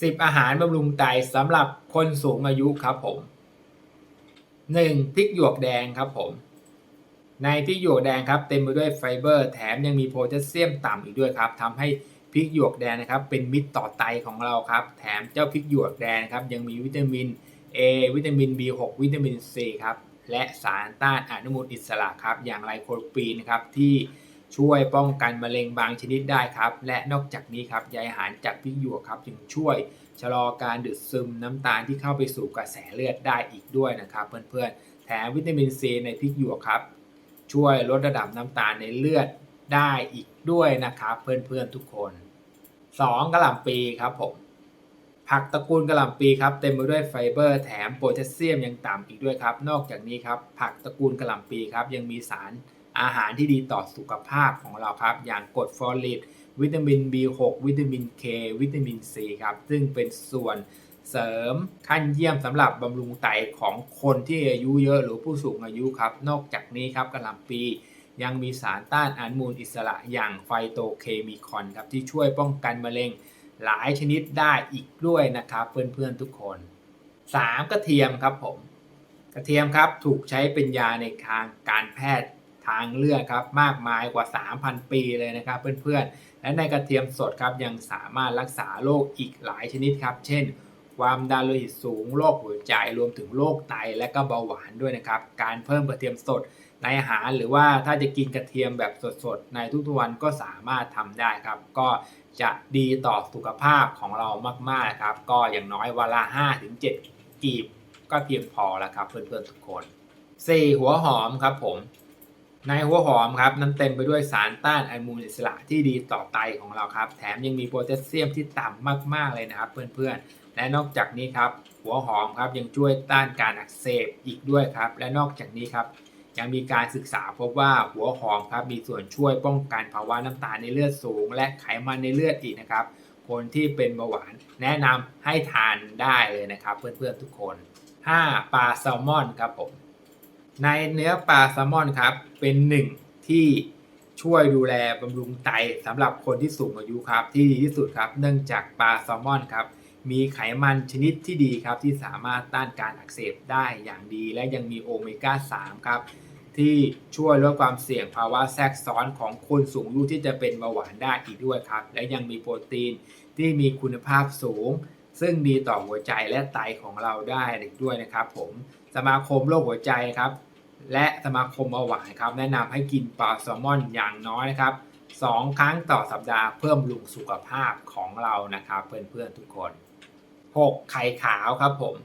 10 อาหารบำรุงไตสำหรับคนสูงอายุครับผม 1. พริกหยวกแดงครับผม ในพริกหยวกแดงครับเต็มไปด้วยไฟเบอร์แถมยังมีโพแทสเซียมต่ำอีกด้วยครับทำให้พริกหยวกแดงนะครับเป็นมิตรต่อไตของเราครับ แถมเจ้าพริกหยวกแดงครับยังมีวิตามิน A วิตามิน B6 วิตามิน C ครับและสารต้านอนุมูลอิสระครับอย่างไลโคปีนครับที่ ช่วยป้องกันมะเร็งบางชนิดได้ครับ และนอกจากนี้ครับใยอาหารจากพริกหยวกครับยังช่วยชะลอการดูดซึมน้ำตาลที่เข้าไปสู่กระแสเลือดได้อีกด้วยนะครับ เพื่อนๆ แถมวิตามินซีในพริกหยวกครับ ช่วยลดระดับน้ำตาลในเลือดได้อีกด้วยนะครับ เพื่อนๆทุกคน 2. กระหล่ำปีครับผมผักตระกูลกระหล่ำปีครับเต็มไปด้วยไฟเบอร์แถมโพแทสเซียมยังต่ำอีกด้วยครับ นอกจากนี้ครับผักตระกูลกระหล่ำปีครับยังมีสาร อาหารที่ดีต่อสุขภาพของเราครับ อย่างกรดฟอลิกวิตามิน B6 วิตามิน K วิตามิน C ครับ ซึ่งเป็นส่วนเสริมขั้นเยี่ยมสำหรับบำรุงไตของคนที่อายุเยอะหรือผู้สูงอายุครับ นอกจากนี้ครับกระหล่ำปียังมีสารต้านอนุมูลอิสระอย่างไฟโตเคมีคอนครับ ที่ช่วยป้องกันมะเร็งหลายชนิดได้อีกด้วยนะครับ เพื่อนๆทุกคน 3. กระเทียมครับผม กระเทียมครับถูกใช้เป็นยาในทางการแพทย์ ทางเลือดครับมากมายกว่า 3,000 ปีเลยนะครับเพื่อนๆ และในกระเทียมสดครับยังสามารถรักษาโรคอีกหลายชนิดครับ เช่น ความดันโลหิตสูงโรคหัวใจรวมถึงโรคไตและก็เบาหวานด้วยนะครับ การเพิ่มกระเทียมสดในอาหารหรือว่าถ้าจะกินกระเทียมแบบสดๆ ในทุกๆวันก็สามารถทำได้ครับ ก็จะดีต่อสุขภาพของเรามากๆครับ ก็อย่างน้อยวันละ5-7 กีบก็เพียงพอแล้วครับเพื่อนๆทุกคน 4. หัวหอมครับผม ในหัวหอมครับนั้นเต็มไปด้วยสารต้านอนุมูลอิสระที่ดีต่อไตของเราครับ แถมยังมีโพแทสเซียมที่ต่ำมากๆเลยนะครับ เพื่อนๆ และนอกจากนี้ครับ หัวหอมครับยังช่วยต้านการอักเสบอีกด้วยครับ และนอกจากนี้ครับยังมีการศึกษาพบว่าหัวหอมครับมีส่วนช่วยป้องกันภาวะน้ำตาลในเลือดสูง และไขมันในเลือดอีกนะครับ คนที่เป็นเบาหวานแนะนำให้ทานได้เลยนะครับ เพื่อนๆทุกคน 5. ปลาแซลมอนครับผม ในเนื้อปลาแซลมอนครับ เป็นหนึ่งที่ช่วยดูแลบำรุงไตสำหรับคนที่สูงอายุครับ ที่ดีที่สุดครับ เนื่องจากปลาแซลมอนครับ มีไขมันชนิดที่ดีครับ ที่สามารถต้านการอักเสบได้อย่างดี และยังมีโอเมก้า 3 ครับ ที่ช่วยลดความเสี่ยงภาวะแทรกซ้อนของคนสูงอายุที่จะเป็นเบาหวานได้อีกด้วยครับ และยังมีโปรตีนที่มีคุณภาพสูง ซึ่งดีต่อหัวใจและไตของเราได้อีกด้วยนะครับ ผมสมาคมโรคหัวใจครับ และสมาคมเบาหวานครับแนะนำให้กินปลาแซลมอนอย่างน้อยนะครับสองครั้งต่อสัปดาห์เพิ่มลุงสุขภาพของเรานะครับเพื่อนๆทุกคน 6. ไข่ขาวครับผม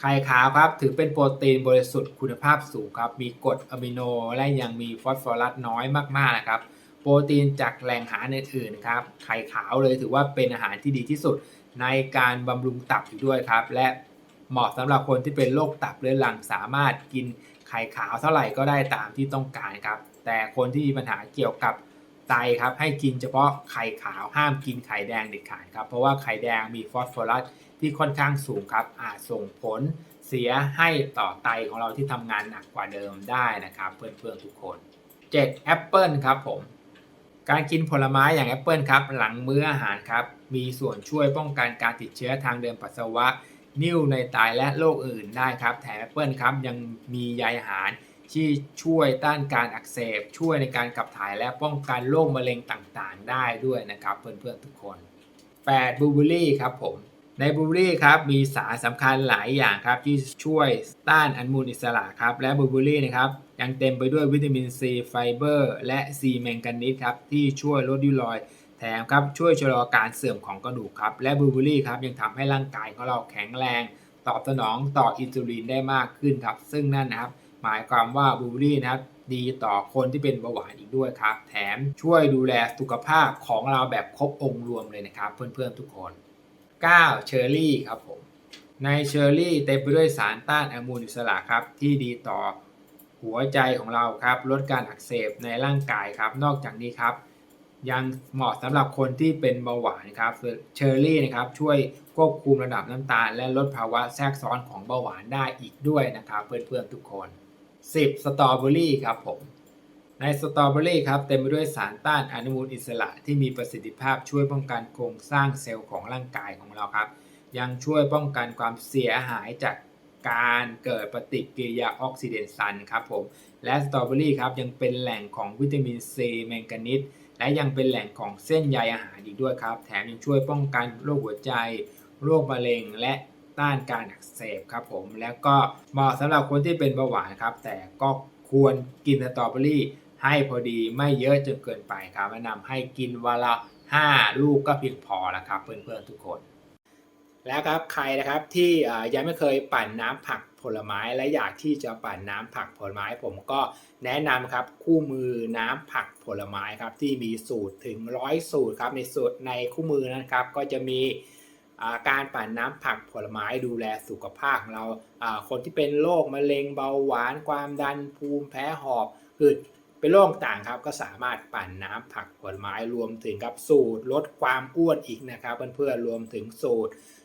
ไข่ขาวครับถือเป็นโปรตีนบริสุทธิ์คุณภาพสูงครับ มีกรดอะมิโนและยังมีฟอสฟอรัสน้อยมากๆนะครับ โปรตีนจากแหล่งอาหารอื่นๆครับไข่ขาวเลยถือว่าเป็นอาหารที่ดีที่สุดในการบำรุงตับอยู่ด้วยครับ และ เหมาะสำหรับคนที่เป็นโรคตับเรื้อรังสามารถกินไข่ขาวเท่าไหร่ก็ได้ตามที่ต้องการครับ แต่คนที่มีปัญหาเกี่ยวกับไตครับให้กินเฉพาะไข่ขาวห้ามกินไข่แดงเด็ดขาดครับเพราะว่าไข่แดงมีฟอสฟอรัสที่ค่อนข้างสูงครับอาจส่งผลเสียให้ต่อไตของเราที่ทำงานหนักกว่าเดิมได้นะครับเพื่อนๆทุกคน 7. แอปเปิลครับผมการกินผลไม้อย่างแอปเปิลครับหลังมื้ออาหารครับมีส่วนช่วยป้องกันการติดเชื้อทางเดินปัสสาวะ นิ่วในไตและโรคอื่นได้ครับ แถมแอปเปิลครับยังมีใยอาหารที่ช่วยต้านการอักเสบ ช่วยในการขับถ่ายและป้องกันโรคมะเร็งต่างๆ ได้ด้วยนะครับ เพื่อนๆทุกคน 8. บลูเบอร์รี่ครับผมในบลูเบอร์รี่ครับมีสารสำคัญหลายอย่างครับที่ช่วยต้านอนุมูลอิสระครับและบลูเบอร์รี่นะครับยังเต็มไปด้วยวิตามินซีไฟเบอร์ และซีแมงกานีสครับที่ช่วยลดริ้วรอย แถมครับช่วยชะลอการเสื่อมของกระดูกครับและบลูเบอรี่ครับยังทำให้ร่างกายของเราแข็งแรง ตอบสนองต่ออินซูลินได้มากขึ้นครับ ซึ่งนั่นนะครับหมายความว่าบลูเบอร์รี่นะครับดีต่อคนที่เป็นเบาหวานอีกด้วยครับ แถมช่วยดูแลสุขภาพของเราแบบครบองค์รวมเลยนะครับเพื่อนๆทุกคน 9. เชอร์รี่ครับผมในเชอร์รี่เต็มไปด้วยสารต้านอนุมูลอิสระครับที่ดีต่อหัวใจของเราครับลดการอักเสบในร่างกายครับ นอกจากนี้ครับ ยังเหมาะสำหรับคนที่เป็นเบาหวานครับเชอร์รี่นะครับช่วยควบคุมระดับน้ำตาล และลดภาวะแทรกซ้อนของเบาหวานได้อีกด้วยนะครับเพื่อนๆทุกคน 10. สตรอเบอรี่ครับผมในสตรอเบอรี่ครับเต็มไปด้วยสารต้านอนุมูลอิสระที่มีประสิทธิภาพช่วยป้องกันโครงสร้างเซลล์ของร่างกายของเราครับ ยังช่วยป้องกันความเสียหายจากการเกิดปฏิกิริยาออกซิเดชันครับผมและสตรอเบอรี่ครับยังเป็นแหล่งของวิตามินซีแมงกานีส และยังเป็นแหล่งของเส้นใยอาหารอีกด้วยครับ แถมยังช่วยป้องกันโรคหัวใจ โรคมะเร็ง และต้านการอักเสบครับผม แล้วก็เหมาะสำหรับคนที่เป็นเบาหวานครับ แต่ก็ควรกินสตรอเบอรี่ให้พอดีไม่เยอะจนเกินไปครับแนะนำให้กินวันละ5 ลูกก็เพียงพอแล้วครับเพื่อนๆทุกคน แล้วครับใครนะครับที่ยังไม่เคยปั่นน้ำผักผลไม้และอยากที่จะปั่นน้ำผักผลไม้ ผมก็แนะนำครับคู่มือน้ำผักผลไม้ครับที่มีสูตรถึงร้อยสูตรครับในสูตรในคู่มือนั้นครับ ก็จะมีการปั่นน้ำผักผลไม้ดูแลสุขภาพของเราคนที่เป็นโรคมะเร็งเบาหวานความดันภูมิแพ้หอบหืดเป็นโรคต่างครับก็สามารถปั่นน้ำผักผลไม้รวมถึงครับสูตรลดความอ้วนอีกนะครับเพื่อนๆรวมถึงสูตร